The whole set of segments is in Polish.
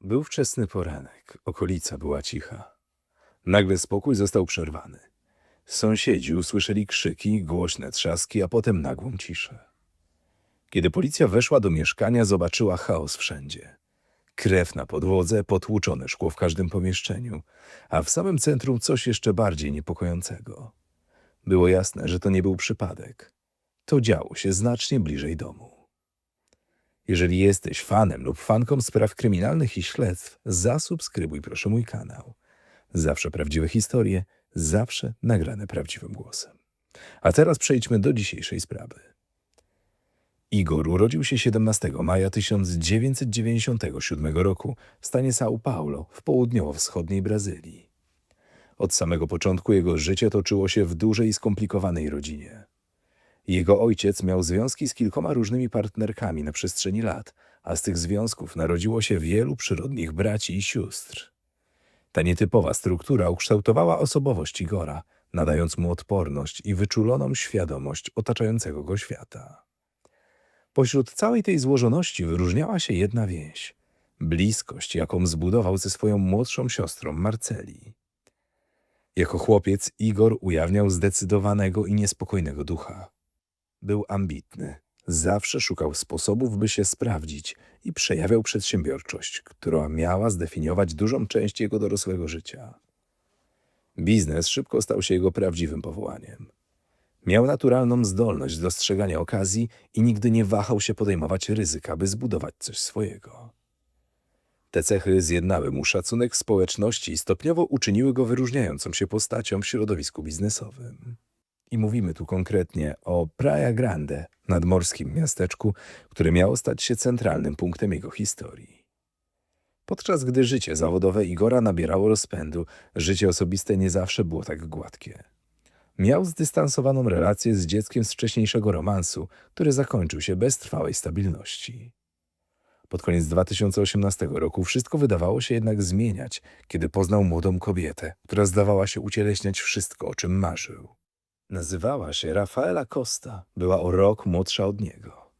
Był wczesny poranek, okolica była cicha. Nagle spokój został przerwany. Sąsiedzi usłyszeli krzyki, głośne trzaski, a potem nagłą ciszę. Kiedy policja weszła do mieszkania, zobaczyła chaos wszędzie. Krew na podłodze, potłuczone szkło w każdym pomieszczeniu, a w samym centrum coś jeszcze bardziej niepokojącego. Było jasne, że to nie był przypadek. To działo się znacznie bliżej domu. Jeżeli jesteś fanem lub fanką spraw kryminalnych i śledztw, zasubskrybuj proszę mój kanał. Zawsze prawdziwe historie, zawsze nagrane prawdziwym głosem. A teraz przejdźmy do dzisiejszej sprawy. Igor urodził się 17 maja 1997 roku w stanie São Paulo w południowo-wschodniej Brazylii. Od samego początku jego życie toczyło się w dużej i skomplikowanej rodzinie. Jego ojciec miał związki z kilkoma różnymi partnerkami na przestrzeni lat, a z tych związków narodziło się wielu przyrodnich braci i sióstr. Ta nietypowa struktura ukształtowała osobowość Igora, nadając mu odporność i wyczuloną świadomość otaczającego go świata. Pośród całej tej złożoności wyróżniała się jedna więź bliskość, jaką zbudował ze swoją młodszą siostrą Marceli. Jako chłopiec Igor ujawniał zdecydowanego i niespokojnego ducha. Był ambitny, zawsze szukał sposobów, by się sprawdzić i przejawiał przedsiębiorczość, która miała zdefiniować dużą część jego dorosłego życia. Biznes szybko stał się jego prawdziwym powołaniem. Miał naturalną zdolność dostrzegania okazji i nigdy nie wahał się podejmować ryzyka, by zbudować coś swojego. Te cechy zjednały mu szacunek społeczności i stopniowo uczyniły go wyróżniającą się postacią w środowisku biznesowym. I mówimy tu konkretnie o Praia Grande, nadmorskim miasteczku, które miało stać się centralnym punktem jego historii. Podczas gdy życie zawodowe Igora nabierało rozpędu, życie osobiste nie zawsze było tak gładkie. Miał zdystansowaną relację z dzieckiem z wcześniejszego romansu, który zakończył się bez trwałej stabilności. Pod koniec 2018 roku wszystko wydawało się jednak zmieniać, kiedy poznał młodą kobietę, która zdawała się ucieleśniać wszystko, o czym marzył. Nazywała się Rafaela Costa, była o rok młodsza od niego.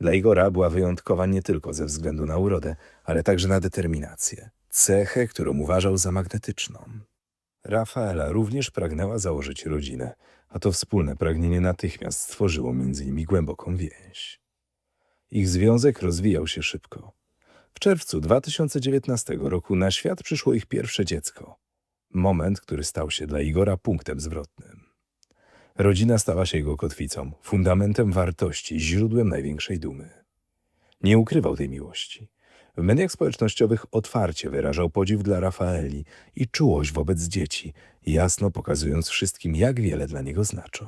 Dla Igora była wyjątkowa nie tylko ze względu na urodę, ale także na determinację, cechę, którą uważał za magnetyczną. Rafaela również pragnęła założyć rodzinę, a to wspólne pragnienie natychmiast stworzyło między nimi głęboką więź. Ich związek rozwijał się szybko. W czerwcu 2019 roku na świat przyszło ich pierwsze dziecko. Moment, który stał się dla Igora punktem zwrotnym. Rodzina stała się jego kotwicą, fundamentem wartości, źródłem największej dumy. Nie ukrywał tej miłości. W mediach społecznościowych otwarcie wyrażał podziw dla Rafaeli i czułość wobec dzieci, jasno pokazując wszystkim, jak wiele dla niego znaczą.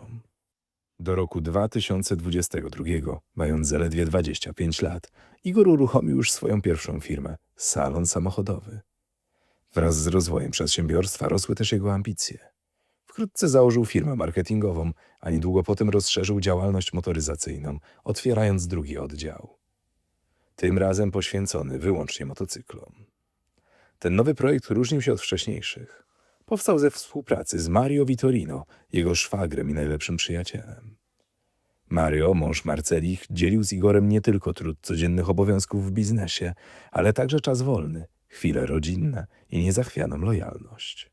Do roku 2022, mając zaledwie 25 lat, Igor uruchomił już swoją pierwszą firmę salon samochodowy. Wraz z rozwojem przedsiębiorstwa rosły też jego ambicje. Wkrótce założył firmę marketingową, a niedługo potem rozszerzył działalność motoryzacyjną, otwierając drugi oddział. Tym razem poświęcony wyłącznie motocyklom. Ten nowy projekt różnił się od wcześniejszych. Powstał ze współpracy z Mario Vitorino, jego szwagrem i najlepszym przyjacielem. Mario, mąż Marcelich, dzielił z Igorem nie tylko trud codziennych obowiązków w biznesie, ale także czas wolny, chwile rodzinne i niezachwianą lojalność.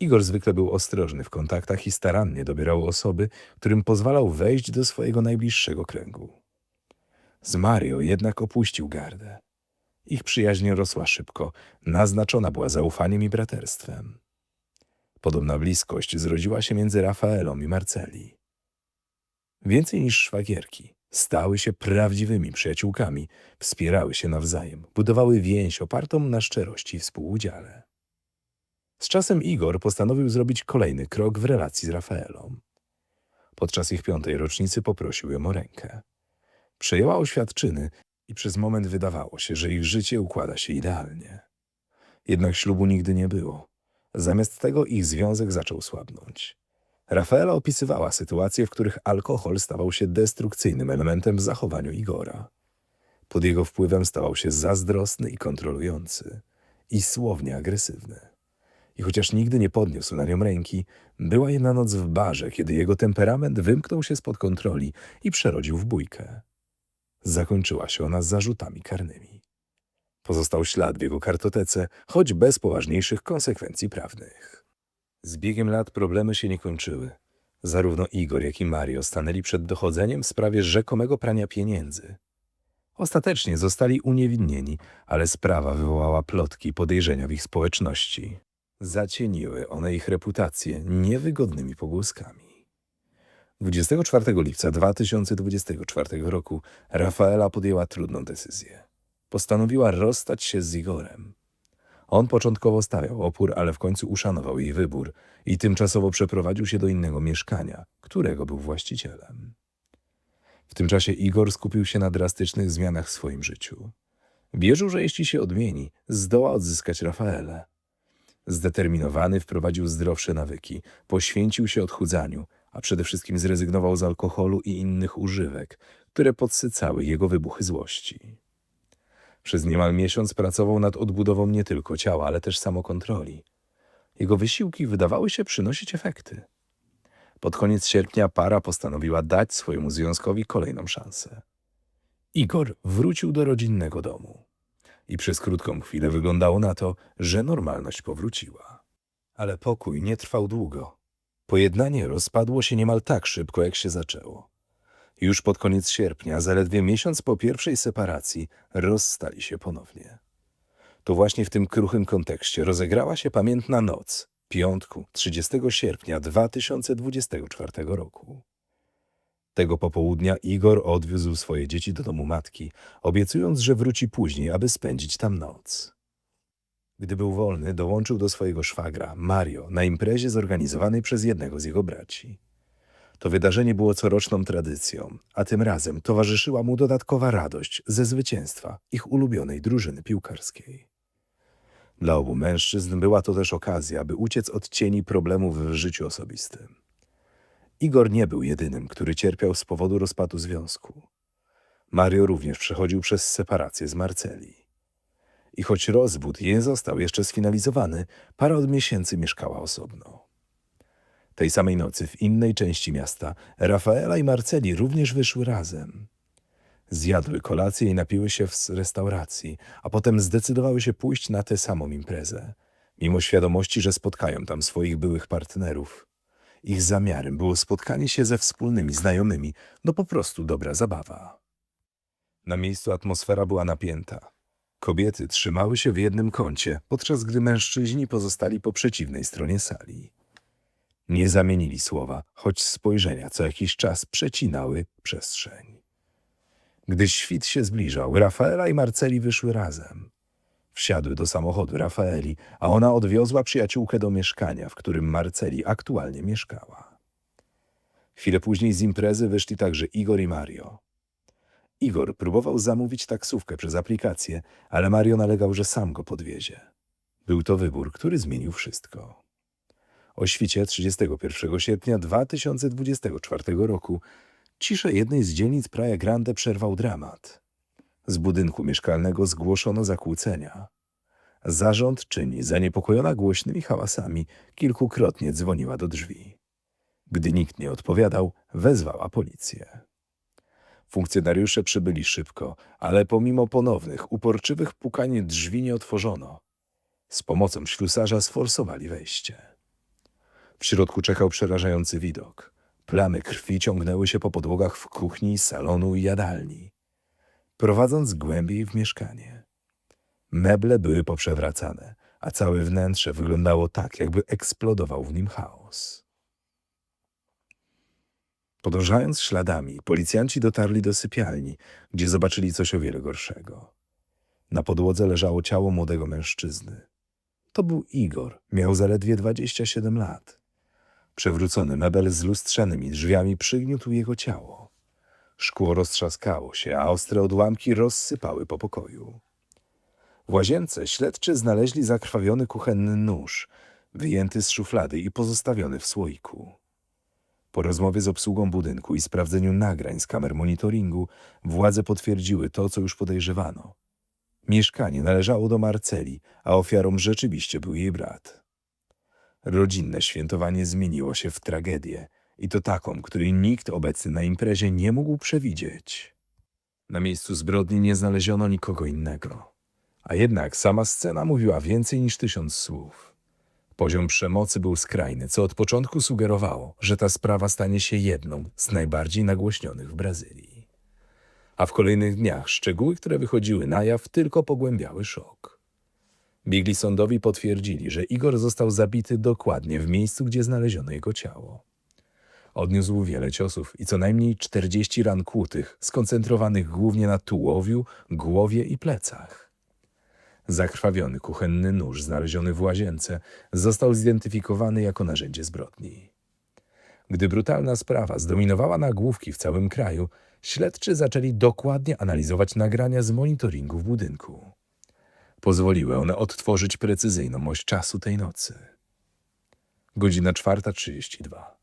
Igor zwykle był ostrożny w kontaktach i starannie dobierał osoby, którym pozwalał wejść do swojego najbliższego kręgu. Z Mario jednak opuścił gardę. Ich przyjaźń rosła szybko, naznaczona była zaufaniem i braterstwem. Podobna bliskość zrodziła się między Rafaelą i Marceli. Więcej niż szwagierki, stały się prawdziwymi przyjaciółkami, wspierały się nawzajem, budowały więź opartą na szczerości i współudziale. Z czasem Igor postanowił zrobić kolejny krok w relacji z Rafaelą. Podczas ich piątej rocznicy poprosił ją o rękę. Przejęła oświadczyny i przez moment wydawało się, że ich życie układa się idealnie. Jednak ślubu nigdy nie było. Zamiast tego ich związek zaczął słabnąć. Rafaela opisywała sytuacje, w których alkohol stawał się destrukcyjnym elementem w zachowaniu Igora. Pod jego wpływem stawał się zazdrosny i kontrolujący, i słownie agresywny. I chociaż nigdy nie podniósł na nią ręki, była jedna noc w barze, kiedy jego temperament wymknął się spod kontroli i przerodził w bójkę. Zakończyła się ona zarzutami karnymi. Pozostał ślad w jego kartotece, choć bez poważniejszych konsekwencji prawnych. Z biegiem lat problemy się nie kończyły. Zarówno Igor, jak i Mario stanęli przed dochodzeniem w sprawie rzekomego prania pieniędzy. Ostatecznie zostali uniewinnieni, ale sprawa wywołała plotki i podejrzenia w ich społeczności. Zacieniły one ich reputację niewygodnymi pogłoskami. 24 lipca 2024 roku Rafaela podjęła trudną decyzję. Postanowiła rozstać się z Igorem. On początkowo stawiał opór, ale w końcu uszanował jej wybór i tymczasowo przeprowadził się do innego mieszkania, którego był właścicielem. W tym czasie Igor skupił się na drastycznych zmianach w swoim życiu. Wierzył, że jeśli się odmieni, zdoła odzyskać Rafaelę. Zdeterminowany wprowadził zdrowsze nawyki, poświęcił się odchudzaniu, a przede wszystkim zrezygnował z alkoholu i innych używek, które podsycały jego wybuchy złości. Przez niemal miesiąc pracował nad odbudową nie tylko ciała, ale też samokontroli. Jego wysiłki wydawały się przynosić efekty. Pod koniec sierpnia para postanowiła dać swojemu związkowi kolejną szansę. Igor wrócił do rodzinnego domu. I przez krótką chwilę wyglądało na to, że normalność powróciła. Ale pokój nie trwał długo. Pojednanie rozpadło się niemal tak szybko, jak się zaczęło. Już pod koniec sierpnia, zaledwie miesiąc po pierwszej separacji, rozstali się ponownie. To właśnie w tym kruchym kontekście rozegrała się pamiętna noc, piątku 30 sierpnia 2024 roku. Tego popołudnia Igor odwiózł swoje dzieci do domu matki, obiecując, że wróci później, aby spędzić tam noc. Gdy był wolny, dołączył do swojego szwagra, Mario, na imprezie zorganizowanej przez jednego z jego braci. To wydarzenie było coroczną tradycją, a tym razem towarzyszyła mu dodatkowa radość ze zwycięstwa ich ulubionej drużyny piłkarskiej. Dla obu mężczyzn była to też okazja, by uciec od cieni problemów w życiu osobistym. Igor nie był jedynym, który cierpiał z powodu rozpadu związku. Mario również przechodził przez separację z Marceli. I choć rozwód nie został jeszcze sfinalizowany, para od miesięcy mieszkała osobno. Tej samej nocy w innej części miasta Rafaela i Marceli również wyszły razem. Zjadły kolację i napiły się w restauracji, a potem zdecydowały się pójść na tę samą imprezę, mimo świadomości, że spotkają tam swoich byłych partnerów. Ich zamiarem było spotkanie się ze wspólnymi znajomymi, no po prostu dobra zabawa. Na miejscu atmosfera była napięta. Kobiety trzymały się w jednym kącie, podczas gdy mężczyźni pozostali po przeciwnej stronie sali. Nie zamienili słowa, choć spojrzenia co jakiś czas przecinały przestrzeń. Gdy świt się zbliżał, Rafaela i Marceli wyszły razem. Wsiadły do samochodu Rafaeli, a ona odwiozła przyjaciółkę do mieszkania, w którym Marceli aktualnie mieszkała. Chwilę później z imprezy wyszli także Igor i Mario. Igor próbował zamówić taksówkę przez aplikację, ale Mario nalegał, że sam go podwiezie. Był to wybór, który zmienił wszystko. O świcie 31 sierpnia 2024 roku ciszę jednej z dzielnic Praia Grande przerwał dramat. Z budynku mieszkalnego zgłoszono zakłócenia. Zarząd czyni zaniepokojona głośnymi hałasami kilkukrotnie dzwoniła do drzwi. Gdy nikt nie odpowiadał, wezwała policję. Funkcjonariusze przybyli szybko, ale pomimo ponownych, uporczywych pukań drzwi nie otworzono. Z pomocą ślusarza sforsowali wejście. W środku czekał przerażający widok. Plamy krwi ciągnęły się po podłogach w kuchni, salonu i jadalni, prowadząc głębiej w mieszkanie. Meble były poprzewracane, a całe wnętrze wyglądało tak, jakby eksplodował w nim chaos. Podążając śladami, policjanci dotarli do sypialni, gdzie zobaczyli coś o wiele gorszego. Na podłodze leżało ciało młodego mężczyzny. To był Igor, miał zaledwie 27 lat. Przewrócony mebel z lustrzanymi drzwiami przygniótł jego ciało. Szkło roztrzaskało się, a ostre odłamki rozsypały po pokoju. W łazience śledczy znaleźli zakrwawiony kuchenny nóż, wyjęty z szuflady i pozostawiony w słoiku. Po rozmowie z obsługą budynku i sprawdzeniu nagrań z kamer monitoringu, władze potwierdziły to, co już podejrzewano. Mieszkanie należało do Marceli, a ofiarą rzeczywiście był jej brat. Rodzinne świętowanie zmieniło się w tragedię i to taką, której nikt obecny na imprezie nie mógł przewidzieć. Na miejscu zbrodni nie znaleziono nikogo innego, A jednak sama scena mówiła więcej niż tysiąc słów. Poziom przemocy był skrajny, co od początku sugerowało, że ta sprawa stanie się jedną z najbardziej nagłośnionych w Brazylii. A w kolejnych dniach szczegóły, które wychodziły na jaw, tylko pogłębiały szok. Biegli sądowi potwierdzili, że Igor został zabity dokładnie w miejscu, gdzie znaleziono jego ciało. Odniósł wiele ciosów i co najmniej 40 ran kłutych, skoncentrowanych głównie na tułowiu, głowie i plecach. Zakrwawiony kuchenny nóż znaleziony w łazience został zidentyfikowany jako narzędzie zbrodni. Gdy brutalna sprawa zdominowała nagłówki w całym kraju, śledczy zaczęli dokładnie analizować nagrania z monitoringu w budynku. Pozwoliły one odtworzyć precyzyjną oś czasu tej nocy. Godzina 4.32.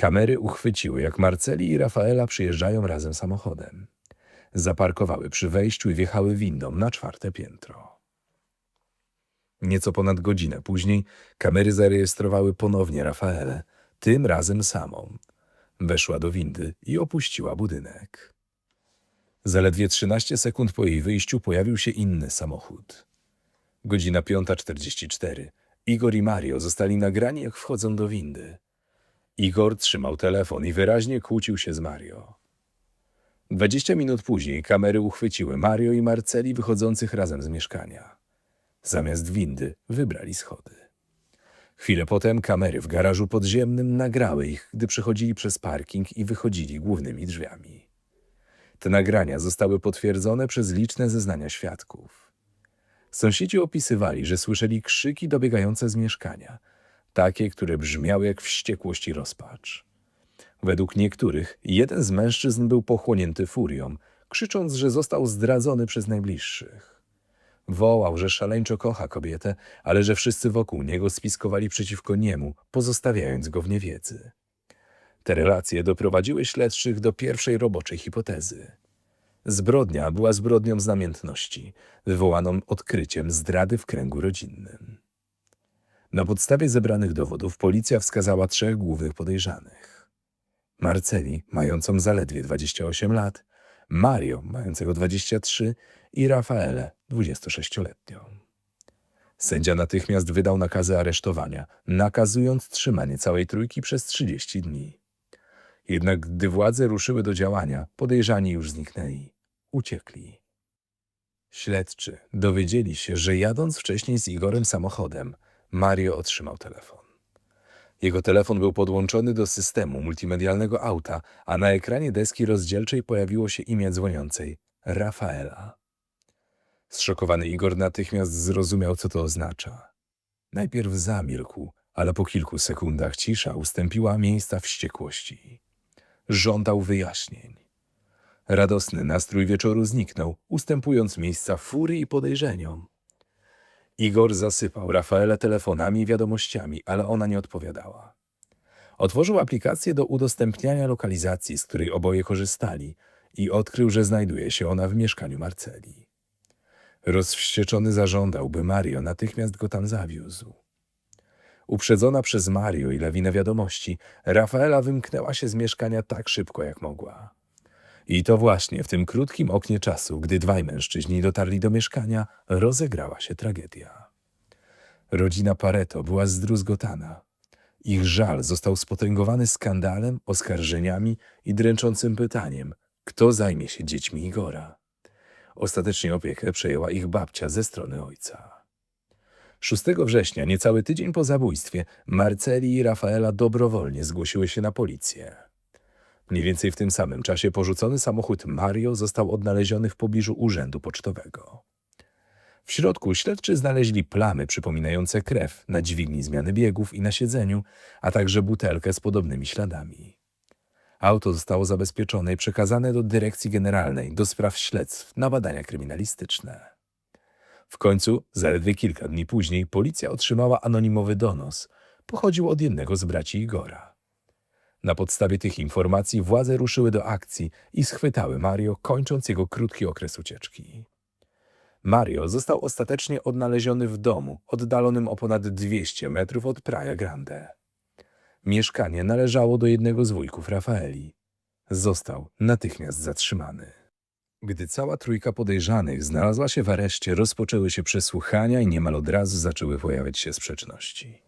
Kamery uchwyciły, jak Marceli i Rafaela przyjeżdżają razem samochodem. Zaparkowały przy wejściu i wjechały windą na czwarte piętro. Nieco ponad godzinę później kamery zarejestrowały ponownie Rafaelę, tym razem samą. Weszła do windy i opuściła budynek. Zaledwie 13 sekund po jej wyjściu pojawił się inny samochód. Godzina 5.44. Igor i Mario zostali nagrani, jak wchodzą do windy. Igor trzymał telefon i wyraźnie kłócił się z Mario. 20 minut później kamery uchwyciły Mario i Marceli wychodzących razem z mieszkania. Zamiast windy wybrali schody. Chwilę potem kamery w garażu podziemnym nagrały ich, gdy przechodzili przez parking i wychodzili głównymi drzwiami. Te nagrania zostały potwierdzone przez liczne zeznania świadków. Sąsiedzi opisywali, że słyszeli krzyki dobiegające z mieszkania, takie, które brzmiały jak wściekłość i rozpacz. Według niektórych jeden z mężczyzn był pochłonięty furią, krzycząc, że został zdradzony przez najbliższych. Wołał, że szaleńczo kocha kobietę, ale że wszyscy wokół niego spiskowali przeciwko niemu, pozostawiając go w niewiedzy. Te relacje doprowadziły śledczych do pierwszej roboczej hipotezy. Zbrodnia była zbrodnią z namiętności, wywołaną odkryciem zdrady w kręgu rodzinnym. Na podstawie zebranych dowodów policja wskazała trzech głównych podejrzanych. Marceli, mającą zaledwie 28 lat, Mario, mającego 23 i Rafaelę, 26-letnią. Sędzia natychmiast wydał nakazy aresztowania, nakazując trzymanie całej trójki przez 30 dni. Jednak gdy władze ruszyły do działania, podejrzani już zniknęli. Uciekli. Śledczy dowiedzieli się, że jadąc wcześniej z Igorem samochodem, Mario otrzymał telefon. Jego telefon był podłączony do systemu multimedialnego auta, a na ekranie deski rozdzielczej pojawiło się imię dzwoniącej Rafaela. Zszokowany Igor natychmiast zrozumiał, co to oznacza. Najpierw zamilkł, ale po kilku sekundach cisza ustąpiła miejsca wściekłości. Żądał wyjaśnień. Radosny nastrój wieczoru zniknął, ustępując miejsca furii i podejrzeniom. Igor zasypał Rafaelę telefonami i wiadomościami, ale ona nie odpowiadała. Otworzył aplikację do udostępniania lokalizacji, z której oboje korzystali i odkrył, że znajduje się ona w mieszkaniu Marceli. Rozwścieczony zażądał, by Mario natychmiast go tam zawiózł. Uprzedzona przez Mario i lawinę wiadomości, Rafaela wymknęła się z mieszkania tak szybko, jak mogła. I to właśnie w tym krótkim oknie czasu, gdy dwaj mężczyźni dotarli do mieszkania, rozegrała się tragedia. Rodzina Pareto była zdruzgotana. Ich żal został spotęgowany skandalem, oskarżeniami i dręczącym pytaniem, kto zajmie się dziećmi Igora. Ostatecznie opiekę przejęła ich babcia ze strony ojca. 6 września, niecały tydzień po zabójstwie, Marceli i Rafaela dobrowolnie zgłosiły się na policję. Mniej więcej w tym samym czasie porzucony samochód Mario został odnaleziony w pobliżu urzędu pocztowego. W środku śledczy znaleźli plamy przypominające krew na dźwigni zmiany biegów i na siedzeniu, a także butelkę z podobnymi śladami. Auto zostało zabezpieczone i przekazane do Dyrekcji Generalnej do spraw śledztw na badania kryminalistyczne. W końcu, zaledwie kilka dni później, policja otrzymała anonimowy donos. Pochodził od jednego z braci Igora. Na podstawie tych informacji władze ruszyły do akcji i schwytały Mario, kończąc jego krótki okres ucieczki. Mario został ostatecznie odnaleziony w domu, oddalonym o ponad 200 metrów od Praia Grande. Mieszkanie należało do jednego z wujków Rafaeli. Został natychmiast zatrzymany. Gdy cała trójka podejrzanych znalazła się w areszcie, rozpoczęły się przesłuchania i niemal od razu zaczęły pojawiać się sprzeczności.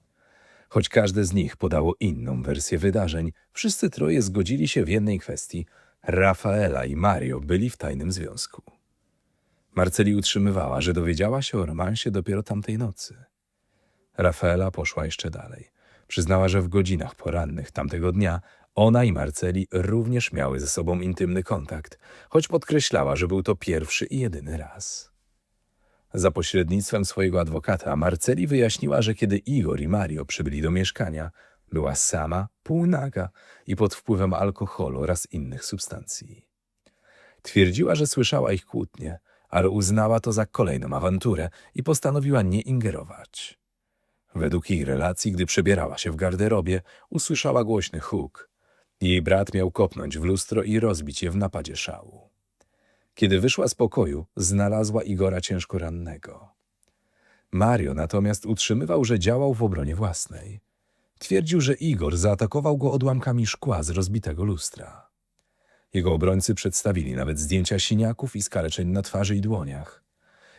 Choć każde z nich podało inną wersję wydarzeń, wszyscy troje zgodzili się w jednej kwestii. Rafaela i Mario byli w tajnym związku. Marceli utrzymywała, że dowiedziała się o romansie dopiero tamtej nocy. Rafaela poszła jeszcze dalej. Przyznała, że w godzinach porannych tamtego dnia ona i Marceli również miały ze sobą intymny kontakt, choć podkreślała, że był to pierwszy i jedyny raz. Za pośrednictwem swojego adwokata Marceli wyjaśniła, że kiedy Igor i Mario przybyli do mieszkania, była sama, półnaga i pod wpływem alkoholu oraz innych substancji. Twierdziła, że słyszała ich kłótnie, ale uznała to za kolejną awanturę i postanowiła nie ingerować. Według jej relacji, gdy przebierała się w garderobie, usłyszała głośny huk. Jej brat miał kopnąć w lustro i rozbić je w napadzie szału. Kiedy wyszła z pokoju, znalazła Igora ciężko rannego. Mario natomiast utrzymywał, że działał w obronie własnej. Twierdził, że Igor zaatakował go odłamkami szkła z rozbitego lustra. Jego obrońcy przedstawili nawet zdjęcia siniaków i skaleczeń na twarzy i dłoniach.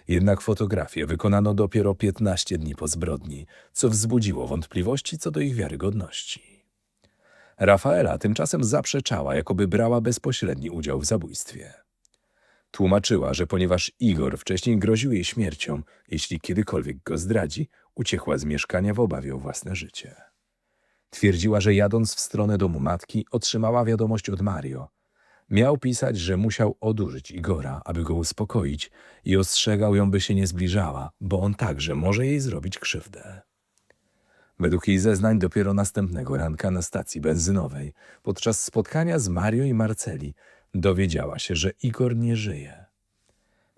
Jednak fotografię wykonano dopiero 15 dni po zbrodni, co wzbudziło wątpliwości co do ich wiarygodności. Rafaela tymczasem zaprzeczała, jakoby brała bezpośredni udział w zabójstwie. Tłumaczyła, że ponieważ Igor wcześniej groził jej śmiercią, jeśli kiedykolwiek go zdradzi, uciekła z mieszkania w obawie o własne życie. Twierdziła, że jadąc w stronę domu matki, otrzymała wiadomość od Mario. Miał pisać, że musiał odurzyć Igora, aby go uspokoić i ostrzegał ją, by się nie zbliżała, bo on także może jej zrobić krzywdę. Według jej zeznań dopiero następnego ranka na stacji benzynowej, podczas spotkania z Mario i Marceli, dowiedziała się, że Igor nie żyje.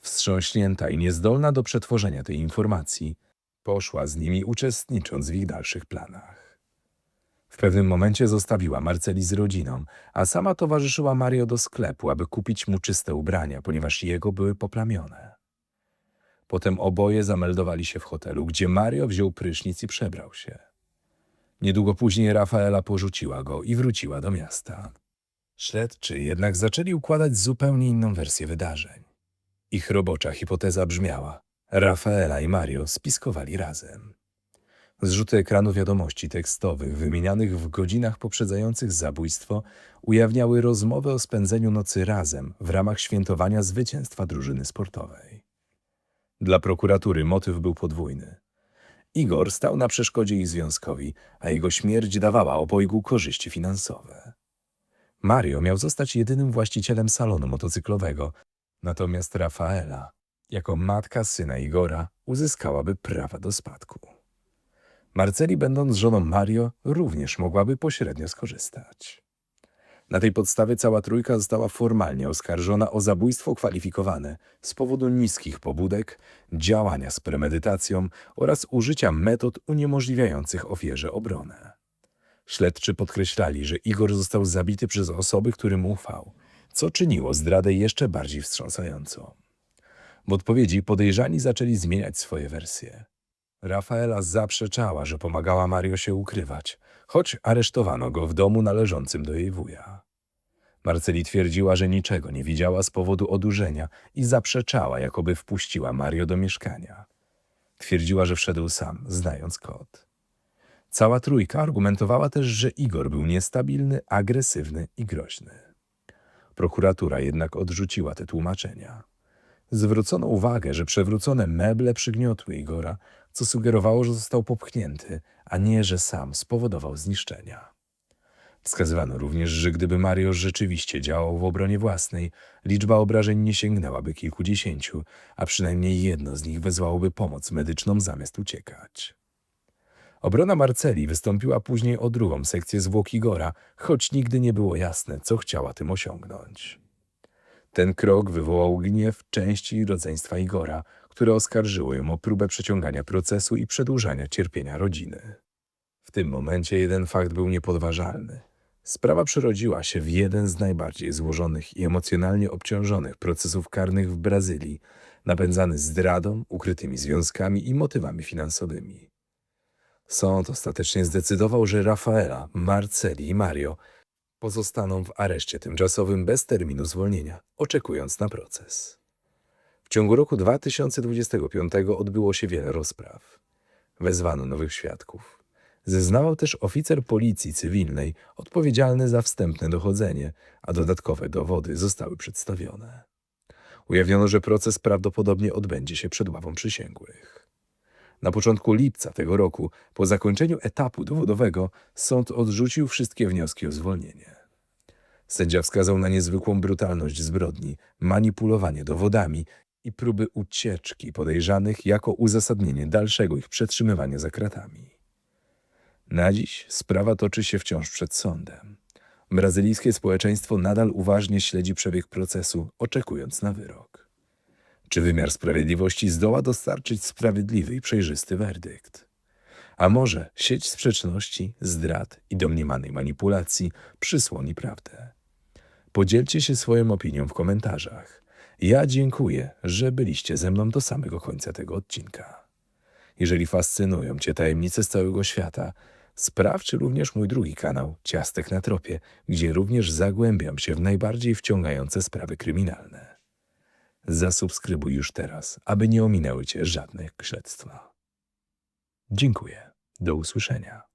Wstrząśnięta i niezdolna do przetworzenia tej informacji, poszła z nimi uczestnicząc w ich dalszych planach. W pewnym momencie zostawiła Marceli z rodziną, a sama towarzyszyła Mario do sklepu, aby kupić mu czyste ubrania, ponieważ jego były poplamione. Potem oboje zameldowali się w hotelu, gdzie Mario wziął prysznic i przebrał się. Niedługo później Rafaela porzuciła go i wróciła do miasta. Śledczy jednak zaczęli układać zupełnie inną wersję wydarzeń. Ich robocza hipoteza brzmiała: Rafaela i Mario spiskowali razem. Zrzuty ekranu wiadomości tekstowych wymienianych w godzinach poprzedzających zabójstwo ujawniały rozmowę o spędzeniu nocy razem w ramach świętowania zwycięstwa drużyny sportowej. Dla prokuratury motyw był podwójny. Igor stał na przeszkodzie ich związkowi, a jego śmierć dawała obojgu korzyści finansowe. Mario miał zostać jedynym właścicielem salonu motocyklowego, natomiast Rafaela, jako matka syna Igora, uzyskałaby prawa do spadku. Marceli, będąc żoną Mario, również mogłaby pośrednio skorzystać. Na tej podstawie cała trójka została formalnie oskarżona o zabójstwo kwalifikowane z powodu niskich pobudek, działania z premedytacją oraz użycia metod uniemożliwiających ofierze obronę. Śledczy podkreślali, że Igor został zabity przez osoby, którym ufał, co czyniło zdradę jeszcze bardziej wstrząsającą. W odpowiedzi podejrzani zaczęli zmieniać swoje wersje. Rafaela zaprzeczała, że pomagała Mario się ukrywać, choć aresztowano go w domu należącym do jej wuja. Marceli twierdziła, że niczego nie widziała z powodu odurzenia i zaprzeczała, jakoby wpuściła Mario do mieszkania. Twierdziła, że wszedł sam, znając kod. Cała trójka argumentowała też, że Igor był niestabilny, agresywny i groźny. Prokuratura jednak odrzuciła te tłumaczenia. Zwrócono uwagę, że przewrócone meble przygniotły Igora, co sugerowało, że został popchnięty, a nie, że sam spowodował zniszczenia. Wskazywano również, że gdyby Mario rzeczywiście działał w obronie własnej, liczba obrażeń nie sięgnęłaby kilkudziesięciu, a przynajmniej jedno z nich wezwałoby pomoc medyczną zamiast uciekać. Obrona Marceli wystąpiła później o drugą sekcję zwłok Igora, choć nigdy nie było jasne, co chciała tym osiągnąć. Ten krok wywołał gniew części rodzeństwa Igora, które oskarżyło ją o próbę przeciągania procesu i przedłużania cierpienia rodziny. W tym momencie jeden fakt był niepodważalny. Sprawa przerodziła się w jeden z najbardziej złożonych i emocjonalnie obciążonych procesów karnych w Brazylii, napędzany zdradą, ukrytymi związkami i motywami finansowymi. Sąd ostatecznie zdecydował, że Rafaela, Marceli i Mario pozostaną w areszcie tymczasowym bez terminu zwolnienia, oczekując na proces. W ciągu roku 2025 odbyło się wiele rozpraw. Wezwano nowych świadków. Zeznawał też oficer policji cywilnej odpowiedzialny za wstępne dochodzenie, a dodatkowe dowody zostały przedstawione. Ujawniono, że proces prawdopodobnie odbędzie się przed ławą przysięgłych. Na początku lipca tego roku, po zakończeniu etapu dowodowego, sąd odrzucił wszystkie wnioski o zwolnienie. Sędzia wskazał na niezwykłą brutalność zbrodni, manipulowanie dowodami i próby ucieczki podejrzanych jako uzasadnienie dalszego ich przetrzymywania za kratami. Na dziś sprawa toczy się wciąż przed sądem. Brazylijskie społeczeństwo nadal uważnie śledzi przebieg procesu, oczekując na wyrok. Czy wymiar sprawiedliwości zdoła dostarczyć sprawiedliwy i przejrzysty werdykt? A może sieć sprzeczności, zdrad i domniemanej manipulacji przysłoni prawdę? Podzielcie się swoją opinią w komentarzach. Ja dziękuję, że byliście ze mną do samego końca tego odcinka. Jeżeli fascynują Cię tajemnice z całego świata, sprawdź również mój drugi kanał Ciastek na Tropie, gdzie również zagłębiam się w najbardziej wciągające sprawy kryminalne. Zasubskrybuj już teraz, aby nie ominęły Cię żadne śledztwa. Dziękuję. Do usłyszenia.